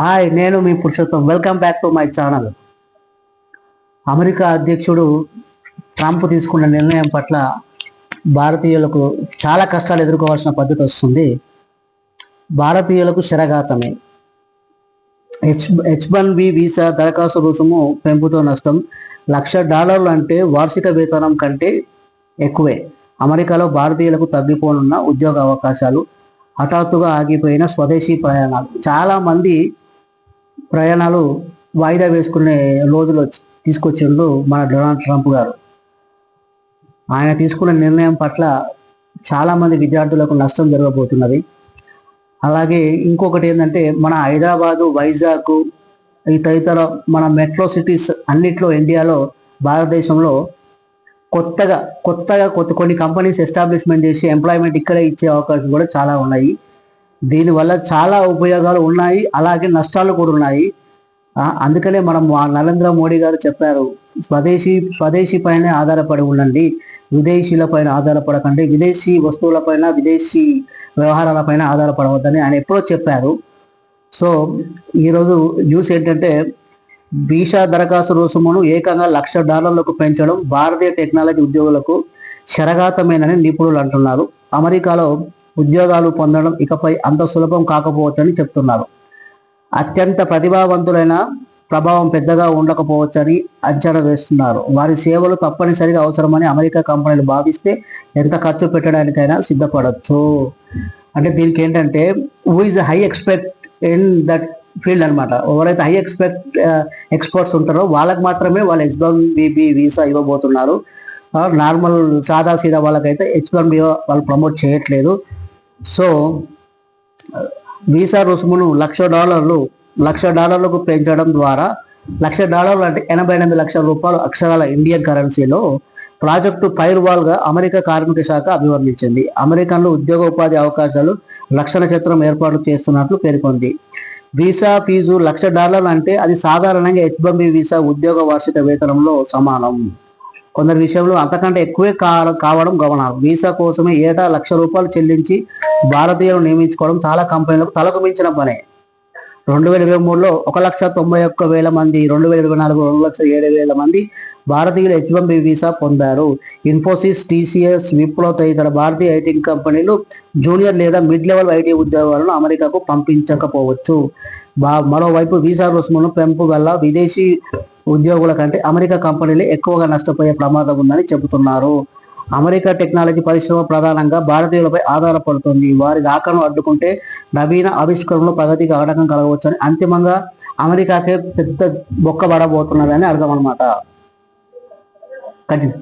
Hi నేను మీ Purushottam. Welcome back to my channel America అధ్యక్షుడు Trump తీసుకున్న నిర్ణయం పట్ల భారతీయులకు చాలా కష్టాలు ఎదుర్కోవాల్సిన పద్ధతి వస్తుంది. భారతీయులకు శరఘాతమే. H H one B visa దరఖాస్తు రుసుము పెంపుతో నష్టం. లక్ష డాలర్లు అంటే వార్షిక వేతనం కంటే ఎక్కువే. అమెరికాలో భారతీయులకు తగ్గిపోనున్న ఉద్యోగ అవకాశాలు. హఠాత్తుగా ఆగిపోయిన స్వదేశీ ప్రయాణాలు. చాలామంది ప్రయాణాలు వాయిదా వేసుకునే రోజులు తీసుకొచ్చిండు మన డొనాల్డ్ ట్రంప్ గారు. ఆయన తీసుకున్న నిర్ణయం పట్ల చాలామంది విద్యార్థులకు నష్టం జరగబోతున్నది. అలాగే ఇంకొకటి ఏంటంటే మన హైదరాబాదు వైజాగ్ ఈ తదితర మన మెట్రో సిటీస్ అన్నిట్లో ఇండియాలో భారతదేశంలో కొత్తగా కొత్తగా కొత్త కొన్ని కంపెనీస్ ఎస్టాబ్లిష్మెంట్ చేసి ఎంప్లాయ్మెంట్ ఇక్కడే ఇచ్చే అవకాశం కూడా చాలా ఉన్నాయి. దీనివల్ల చాలా ఉపయోగాలు ఉన్నాయి. అలాగే నష్టాలు కూడా ఉన్నాయి. అందుకనే మనం ఆ నరేంద్ర మోడీ గారు చెప్పారు స్వదేశీ స్వదేశీ పైన ఆధారపడి ఉండండి. విదేశీల పైన ఆధారపడకండి. విదేశీ వస్తువులపైన విదేశీ వ్యవహారాలపైన ఆధారపడవద్దని ఆయన ఎప్పుడో చెప్పారు. సో ఈరోజు న్యూస్ ఏంటంటే వీసా దరఖాస్తు రుసుమును ఏకంగా లక్ష డాలర్లకు పెంచడం భారతీయ టెక్నాలజీ ఉద్యోగులకు శరఘాతమేనని నిపుణులు అంటున్నారు. అమెరికాలో ఉద్యోగాలు పొందడం ఇకపై అంత సులభం కాకపోవచ్చని చెప్తున్నారు. అత్యంత ప్రతిభావంతులైన ప్రభావం పెద్దగా ఉండకపోవచ్చని అంచనా వేస్తున్నారు. వారి సేవలు తప్పనిసరిగా అవసరమని అమెరికా కంపెనీలు భావిస్తే ఎంత ఖర్చు పెట్టడానికైనా సిద్ధపడవచ్చు అంటే దీనికి ఏంటంటే who is high expect in that field అన్నమాట. ఎవరైతే హై ఎక్స్పెక్ట్ ఎక్స్పర్ట్స్ ఉంటారో వాళ్ళకి మాత్రమే వాళ్ళు H one B B visa ఇవ్వబోతున్నారు. నార్మల్ సాదా సీదా వాళ్ళకైతే హెచ్ వన్ బీ వాళ్ళు ప్రమోట్ చేయట్లేదు. సో వీసా రుసుమును లక్ష డాలర్లు లక్ష డాలర్లకు పెంచడం ద్వారా లక్ష డాలర్లు అంటే ఎనభై ఎనిమిది లక్షల రూపాయలు అక్షరాల ఇండియన్ కరెన్సీలో ప్రాజెక్టు ఫైర్ వాల్గా అమెరికా కార్మిక శాఖ అభివర్ణించింది. అమెరికన్లు ఉద్యోగ ఉపాధి అవకాశాలు రక్షణ క్షేత్రం ఏర్పాటు చేస్తున్నట్లు పేర్కొంది. వీసా ఫీజు లక్ష డాలర్లు అంటే అది సాధారణంగా హెచ్ వీసా ఉద్యోగ వార్షిక వేతనంలో సమానం. కొందరి విషయంలో అంతకంటే ఎక్కువే కావడం గమనాలు వీసా కోసమే ఏటా లక్ష రూపాయలు చెల్లించి భారతీయులు నియమించుకోవడం చాలా కంపెనీలకు తలకు మించిన పనే. రెండు వేల ఇరవై మూడులో ఒక లక్ష తొంభై ఒక్క వేల మంది రెండు వేల ఇరవై నాలుగు రెండు లక్షల ఏడు వేల మంది భారతీయులు హెచ్ వన్ బి వీసా పొందారు. ఇన్ఫోసిస్ టీసీఎస్ విప్రో తదితర భారతీయ ఐటీ కంపెనీలు జూనియర్ లేదా మిడ్ లెవెల్ ఐటీ ఉద్యోగాలను అమెరికాకు పంపించకపోవచ్చు. మరోవైపు వీసా రుసుమును పెంపు వల్ల విదేశీ ఉద్యోగుల కంటే అమెరికా కంపెనీలే ఎక్కువగా నష్టపోయే ప్రమాదం ఉందని చెబుతున్నారు. అమెరికా టెక్నాలజీ పరిశ్రమ ప్రధానంగా భారతీయులపై ఆధారపడుతుంది. వారి రాకను అడ్డుకుంటే నవీన ఆవిష్కరణలో ప్రగతికి ఆటంకం కలగవచ్చని అంతిమంగా అమెరికాకే పెద్ద బొక్క పడబోతున్నదని అర్థం అనమాట కంటిన్యూ